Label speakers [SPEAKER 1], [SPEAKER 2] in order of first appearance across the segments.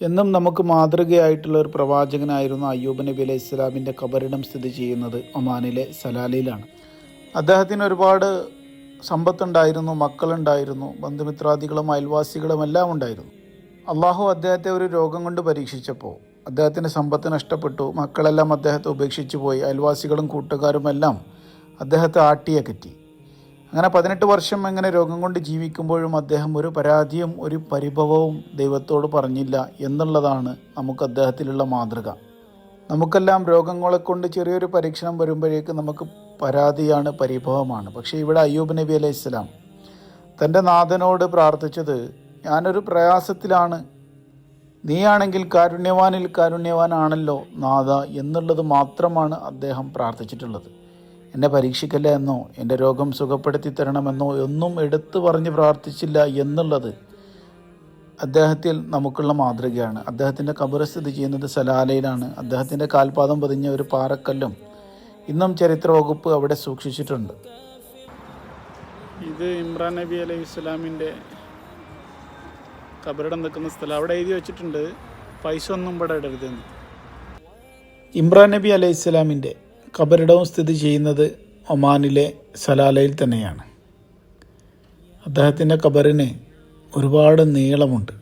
[SPEAKER 1] എന്നും നമുക്ക് മാതൃകയായിട്ടുള്ള ഒരു പ്രവാചകനായിരുന്നു അയ്യൂബ് നബി അലൈഹി ഇസ്ലാമിന്റെ കബറിടം സ്ഥിതി ചെയ്യുന്നത് ഒമാനിലെ സലാലയിലാണ് അദ്ദേഹത്തിന് ഒരുപാട് സമ്പത്തുണ്ടായിരുന്നു മക്കളുണ്ടായിരുന്നു ബന്ധുമിത്രാദികളും അയൽവാസികളും എല്ലാം ഉണ്ടായിരുന്നു. അള്ളാഹു അദ്ദേഹത്തെ ഒരു രോഗം കൊണ്ട് പരീക്ഷിച്ചപ്പോൾ അദ്ദേഹത്തിന്റെ സമ്പത്ത് നഷ്ടപ്പെട്ടു മക്കളെല്ലാം അദ്ദേഹത്തെ ഉപേക്ഷിച്ചു പോയി അയൽവാസികളും കൂട്ടുകാരും എല്ലാം അദ്ദേഹത്തെ ആട്ടിയകറ്റി അങ്ങനെ പതിനെട്ട് വർഷം എങ്ങനെ രോഗം കൊണ്ട് ജീവിക്കുമ്പോഴും അദ്ദേഹം ഒരു പരാതിയും ഒരു പരിഭവവും ദൈവത്തോട് പറഞ്ഞില്ല എന്നുള്ളതാണ് നമുക്ക് അദ്ദേഹത്തിലുള്ള മാതൃക. നമുക്കെല്ലാം രോഗങ്ങളെ കൊണ്ട് ചെറിയൊരു പരീക്ഷണം വരുമ്പോഴേക്ക് നമുക്ക് പരാതിയാണ് പരിഭവമാണ്. പക്ഷേ ഇവിടെ അയ്യൂബ് നബി അലൈഹി ഇസ്ലാം തന്റെ നാഥനോട് പ്രാർത്ഥിച്ചത് ഞാനൊരു പ്രയാസത്തിലാണ്. നീയാണെങ്കിൽ കാരുണ്യവാനിൽ കാരുണ്യവാനാണല്ലോ നാഥ എന്നുള്ളത് മാത്രമാണ് അദ്ദേഹം പ്രാർത്ഥിച്ചിട്ടുള്ളത്. എന്നെ പരീക്ഷിക്കല്ല എന്നോ? എന്റെ രോഗം സുഖപ്പെടുത്തി തരണമെന്നോ? ഒന്നും എടുത്തു പറഞ്ഞ് പ്രാർത്ഥിച്ചില്ല എന്നുള്ളത് അദ്ദേഹത്തിൽ നമുക്കുള്ള മാതൃകയാണ്. അദ്ദേഹത്തിന്റെ കബർ സ്ഥിതി ചെയ്യുന്നത് സലാലയിലാണ്. അദ്ദേഹത്തിന്റെ കാൽപാദം പതിഞ്ഞ ഒരു പാറക്കല്ലും ഇന്നും ചരിത്ര വകുപ്പ് അവിടെ സൂക്ഷിച്ചിട്ടുണ്ട്. ഇത് ഇമ്രാൻ നബി അലൈഹി ഇസ്ലാമിന്റെ കബറിടം നിൽക്കുന്ന സ്ഥലം. അവിടെ എഴുതി വെച്ചിട്ടുണ്ട് പൈസ ഒന്നും ഇവിടെ ഇടരുതെന്ന്. ഇമ്രാൻ നബി അലൈഹി ഇസ്ലാമിന്റെ കബറിടവും സ്ഥിതി ചെയ്യുന്നത് ഒമാനിലെ സലാലയിൽ തന്നെയാണ്. അദ്ദേഹത്തിന്റെ കബറിന് ഒരുപാട് നീളമുണ്ട്.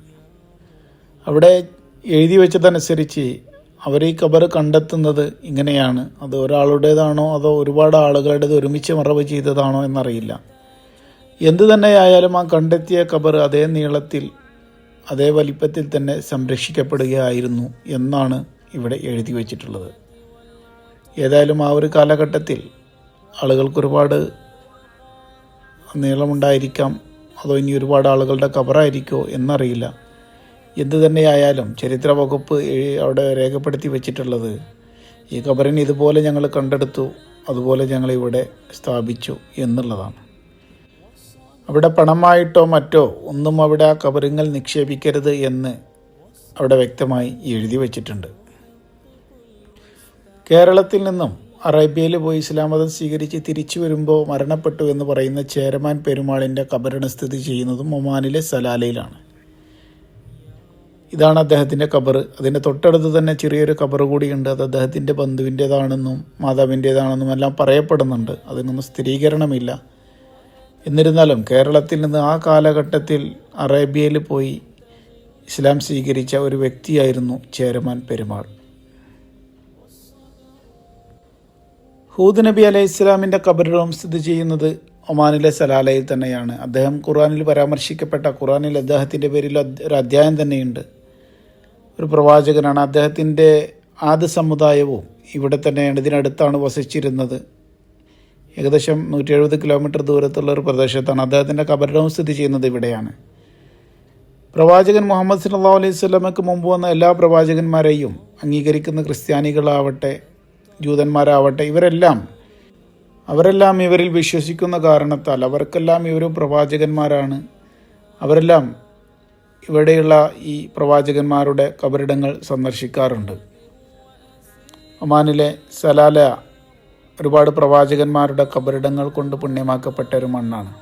[SPEAKER 1] അവിടെ എഴുതി വെച്ചതനുസരിച്ച് അവർ ഈ കബർ കണ്ടെത്തുന്നത് ഇങ്ങനെയാണ്. അത് ഒരാളുടേതാണോ അതോ ഒരുപാട് ആളുകളുടേത് ഒരുമിച്ച് മറവ് ചെയ്തതാണോ എന്നറിയില്ല. എന്തു തന്നെയായാലും ആ കണ്ടെത്തിയ കബർ അതേ നീളത്തിൽ അതേ വലിപ്പത്തിൽ തന്നെ സംരക്ഷിക്കപ്പെടുകയായിരുന്നു എന്നാണ് ഇവിടെ എഴുതി വച്ചിട്ടുള്ളത്. ഏതായാലും ആ ഒരു കാലഘട്ടത്തിൽ ആളുകൾക്ക് ഒരുപാട് നീളമുണ്ടായിരിക്കാം. അതോ ഇനി ഒരുപാട് ആളുകളുടെ കബറായിരിക്കോ എന്നറിയില്ല. എന്തു തന്നെയായാലും ചരിത്ര വകുപ്പ് അവിടെ രേഖപ്പെടുത്തി വെച്ചിട്ടുള്ളത് ഈ കബറിന് ഇതുപോലെ ഞങ്ങൾ കണ്ടെടുത്തു അതുപോലെ ഞങ്ങൾ ഇവിടെ സ്ഥാപിച്ചു എന്നുള്ളതാണ്. അവിടെ പണമായിട്ടോ മറ്റോ ഒന്നും അവിടെ ആ കബറിങ്ങൾ നിക്ഷേപിക്കരുത് എന്ന് അവിടെ വ്യക്തമായി എഴുതി വച്ചിട്ടുണ്ട്. കേരളത്തിൽ നിന്നും അറേബ്യയിൽ പോയി ഇസ്ലാം മതം സ്വീകരിച്ച് തിരിച്ചു വരുമ്പോൾ മരണപ്പെട്ടു എന്ന് പറയുന്ന ചേരമാൻ പെരുമാളിന്റെ കബറിന് സ്ഥിതി ചെയ്യുന്നതും ഒമാനിലെ സലാലയിലാണ്. ഇതാണ് അദ്ദേഹത്തിന്റെ കബറ് അതിന്റെ തൊട്ടടുത്ത് തന്നെ ചെറിയൊരു കബർ കൂടിയുണ്ട്. അത് അദ്ദേഹത്തിന്റെ ബന്ധുവിന്റേതാണെന്നും മാതാവിന്റേതാണെന്നും എല്ലാം പറയപ്പെടുന്നുണ്ട്. അതിനൊന്നും സ്ഥിരീകരണമില്ല. എന്നിരുന്നാലും കേരളത്തിൽ നിന്ന് ആ കാലഘട്ടത്തിൽ അറേബ്യയിൽ പോയി ഇസ്ലാം സ്വീകരിച്ച ഒരു വ്യക്തിയായിരുന്നു ചേരമാൻ പെരുമാൾ. ഹൂദ് നബി അലൈഹി ഇസ്ലാമിന്റെ കബറിടം സ്ഥിതി ചെയ്യുന്നത് ഒമാനിലെ സലാലയിൽ തന്നെയാണ്. അദ്ദേഹം ഖുറാനിൽ പരാമർശിക്കപ്പെട്ട ഖുറാനിൽ അദ്ദേഹത്തിന്റെ പേരിൽ ഒരു അധ്യായം തന്നെയുണ്ട്. ഒരു പ്രവാചകനാണ്. അദ്ദേഹത്തിന്റെ ആദ്യ സമുദായവും ഇവിടെ തന്നെയാണ്. ഇതിനടുത്താണ് വസിച്ചിരുന്നത്. ഏകദേശം നൂറ്റി എഴുപത് കിലോമീറ്റർ ദൂരത്തുള്ള ഒരു പ്രദേശത്താണ്. അദ്ദേഹത്തിന്റെ കബറിടവും സ്ഥിതി ചെയ്യുന്നത് ഇവിടെയാണ്. പ്രവാചകൻ മുഹമ്മദ് സല്ലാ അലൈഹി സ്വലമക്ക് മുമ്പ് വന്ന എല്ലാ പ്രവാചകന്മാരെയും അംഗീകരിക്കുന്ന ക്രിസ്ത്യാനികളാവട്ടെ ജൂതന്മാരാവട്ടെ ഇവരെല്ലാം അവരെല്ലാം ഇവരിൽ വിശ്വസിക്കുന്ന കാരണത്താൽ അവർക്കെല്ലാം ഇവരും പ്രവാചകന്മാരാണ്. അവരെല്ലാം ഇവിടെയുള്ള ഈ പ്രവാചകന്മാരുടെ കബറിടങ്ങൾ സന്ദർശിക്കാറുണ്ട്. ഒമാനിലെ സലാല ഒരുപാട് പ്രവാചകന്മാരുടെ കബറിടങ്ങൾ കൊണ്ട് പുണ്യമാക്കപ്പെട്ട ഒരു മണ്ണാണ്.